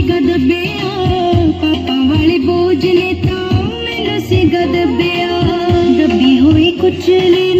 ಸಿಗದ ಬೇಯ ಪಾಪ ਵਾਲੇ ਬੋਝ ਨੇ ਤਾਂ ਮੈਨੂੰ ਸਿਗਦ ਬਿਆ ਦੱਬੀ ਹੋਈ ਕੁਚਲੀ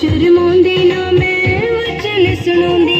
ਸੁਰ ਮੁੰਦੀ ਨਾ ਮੈਂ ਵਚਨ ਸੁਣਾਉਂਦੀ